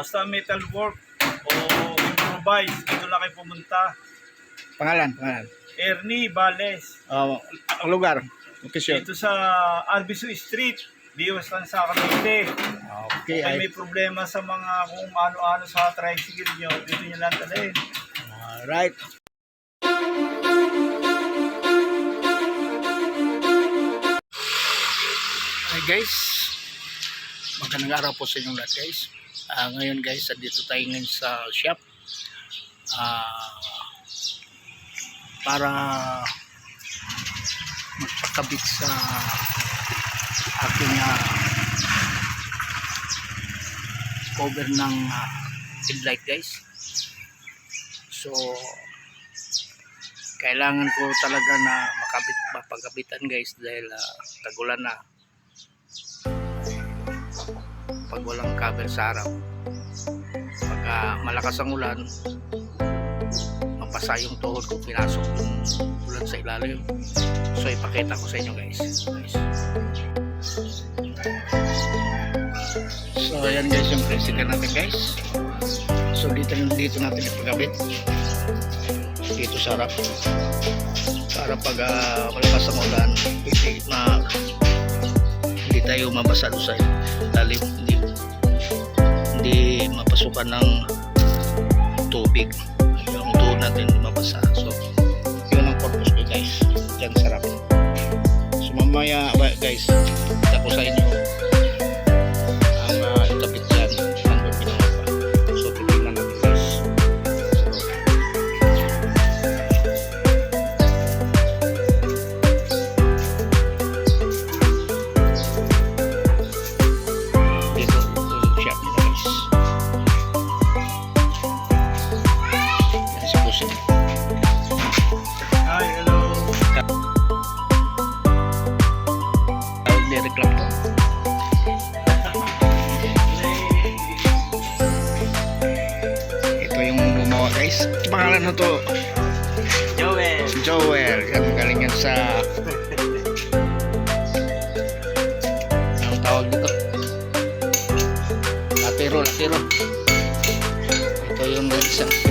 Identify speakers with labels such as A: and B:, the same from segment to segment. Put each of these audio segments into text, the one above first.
A: Basta metal work o improvise, dito lang kayo pumunta.
B: Pangalan, pangalan.
A: Ernie Bales.
B: Oh, ang lugar. Location.
A: Dito sa Arbisu Street, Diwas lang sa Cavite.
B: Okay,
A: Kung
B: ay.
A: may problema sa mga kung ano-ano sa tricycle nyo, dito nyo lang talin.
B: Alright. Hi guys. Magandang araw po sa inyong lahat guys. Ah, ngayon guys, dito tayo ngayon sa shop. Ah, para magpakabit sa aking ah, cover ng ah, headlight guys. So, kailangan ko talaga na makabit mapagabitan guys dahil ah, tagulan na pag walang cover sa harap. Pag ah, malakas ang ulan mapasa yung tuhod ko pinasok yung ulan sa ilalim. So ipakita ko sa inyo guys, guys. so ayan guys yung tricycle natin guys. So dito, dito natin ipagabit. Dito sa harap. Para pag uh, malakas ang ulan hindi, ma, hindi tayo mabasa doon sa lalim hindi, mapasukan ng tubig. Yung tuhod natin mabasa. So yun ang purpose ko guys. Dyan sa harap so mamaya guys ko sa inyo
A: Joel.
B: yan galing yan sa ang tawag dito latero latero ito yung isang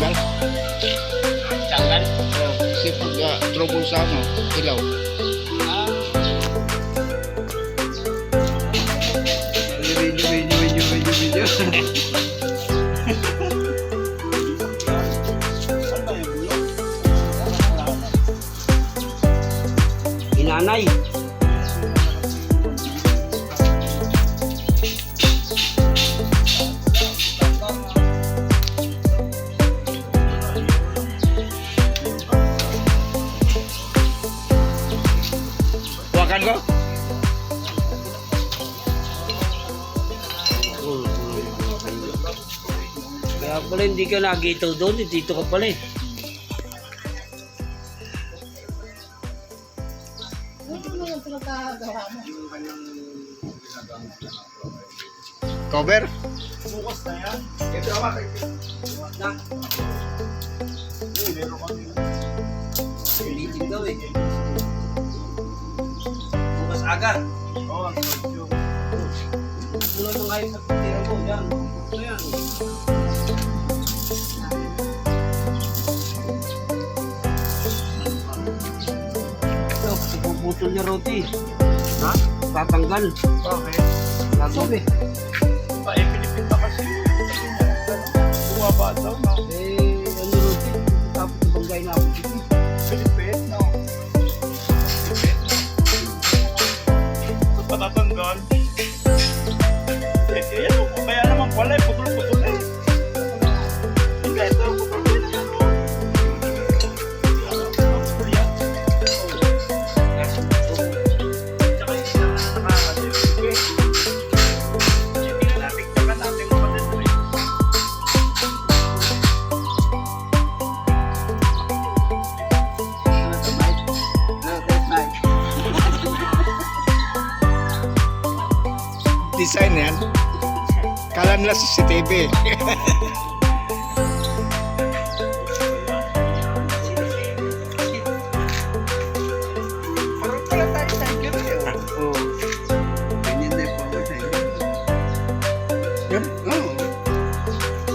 B: tanggal-tanggal
A: Tanggal.
B: oh, kasi pag uh, trouble sa ano ilaw
A: Video, video, video, video, video.
C: Inanay. Pala hindi ka nagitaw doon, dito ka pala eh.
B: cover
A: Bukas na yan.
C: Meeting daw eh. Bukas aga.
A: Oo, ang sosyo.
C: na mga ayos at tira mo. Yan. Ito yan. Ipuputol niya roti.
A: Ha?
C: Tatanggal.
A: Bakit?
C: Gagabi.
A: Pa, eh, pinipinta kasi. Bumaba daw, no?
C: Eh, ano roti? Tapos ibangay na ako Oo.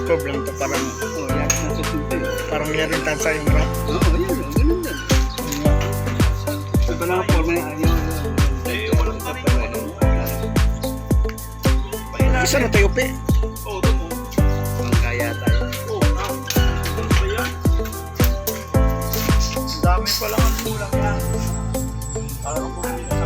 B: Problem to parang
C: Oo, yan
B: parang meron tan sa rap.
C: Oo, oh, Ganun din. Lang ang forma.
A: Eh. Pahinati.
B: Isa na tayo pe.
C: Ang
A: dami pa lang ang kulang yan. Parang kung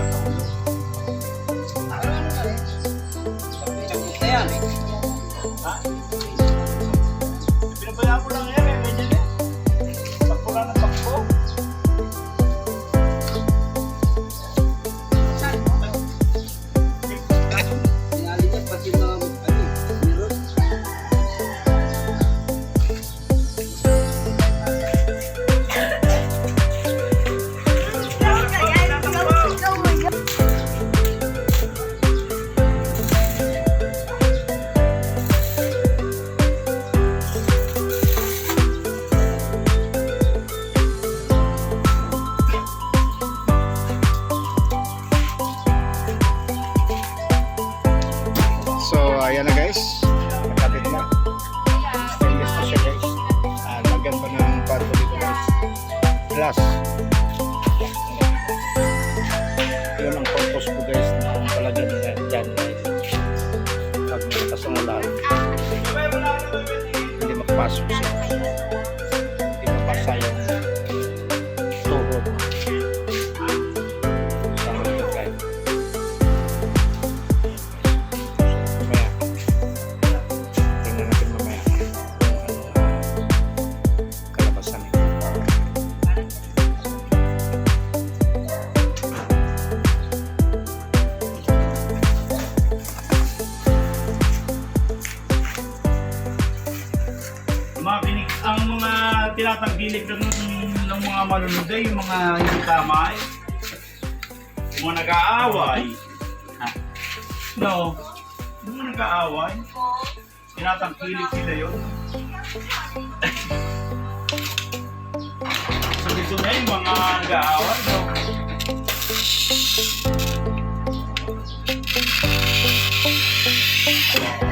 C: ayan
B: na guys. Nakabit na. Stainless na siya guys. Ah, lagyan pa ng kwarto dito guys. Glass. Mga
A: manunod ay yung mga hindi tama. Yung mga nag-aaway. No. Yung mga nag-aaway. Tinatangkilik nila yun. so dito na yung mga nag-aaway. No? Tapos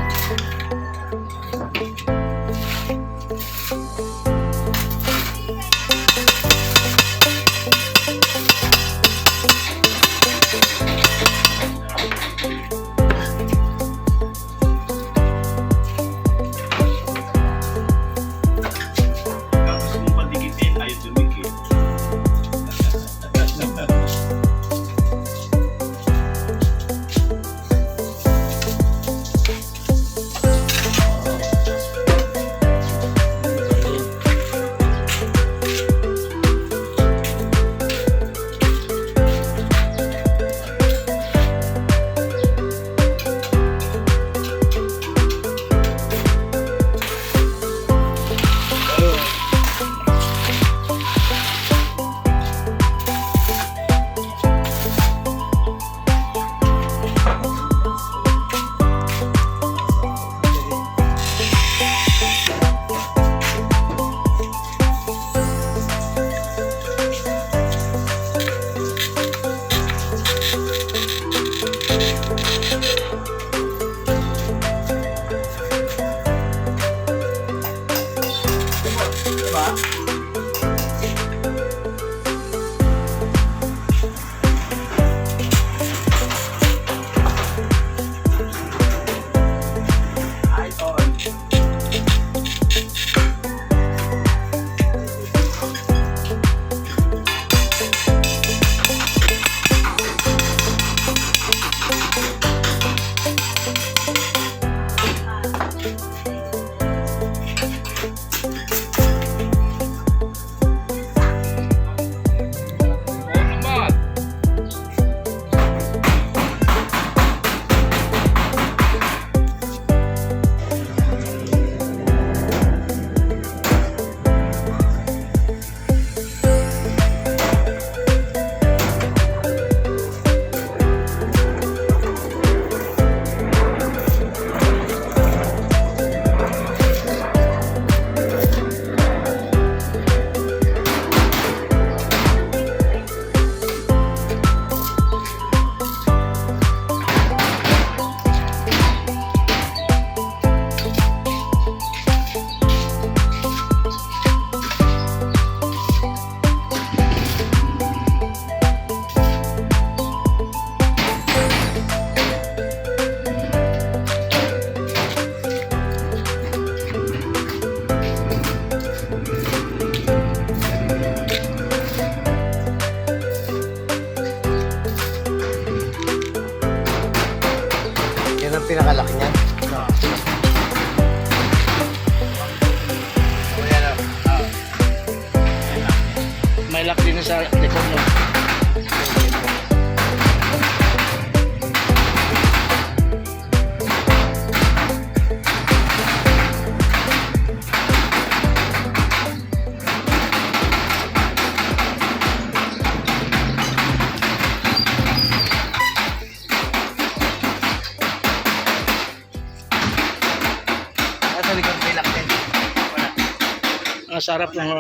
B: Ang sarap ng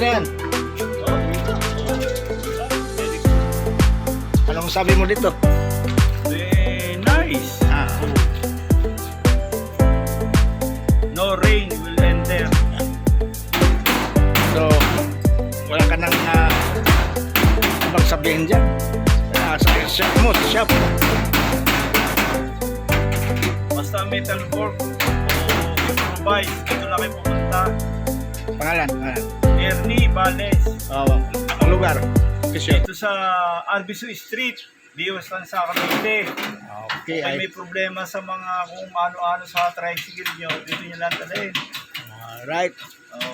B: na yan. Anong sabi mo dito?
A: Eh, nice.
B: Ah,
A: No rain will enter.
B: so, wala ka nang uh, ibang sabihin dyan. Ah, sa shop mo, sa shop.
A: Basta metal fork o improvise, dito lang kayo pupunta.
B: Pangalan, pangalan.
A: Ernie Vales.
B: Oo, ang lugar. Kasi,
A: Dito sa Arbiso Street, Dios lang sa Cavite.
B: okay,
A: Kung
B: ay,
A: may problema sa mga kung ano-ano sa tricycle nyo, dito nyo lang talhin.
B: alright.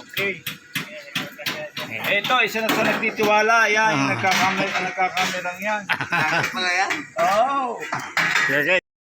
A: Okay. Ito, isa na sa nagtitiwala. Yan, yung
B: Ah.
A: nagkakamera, nagkakamerang yan.
D: Mga yan.
A: Oh.
B: Okay.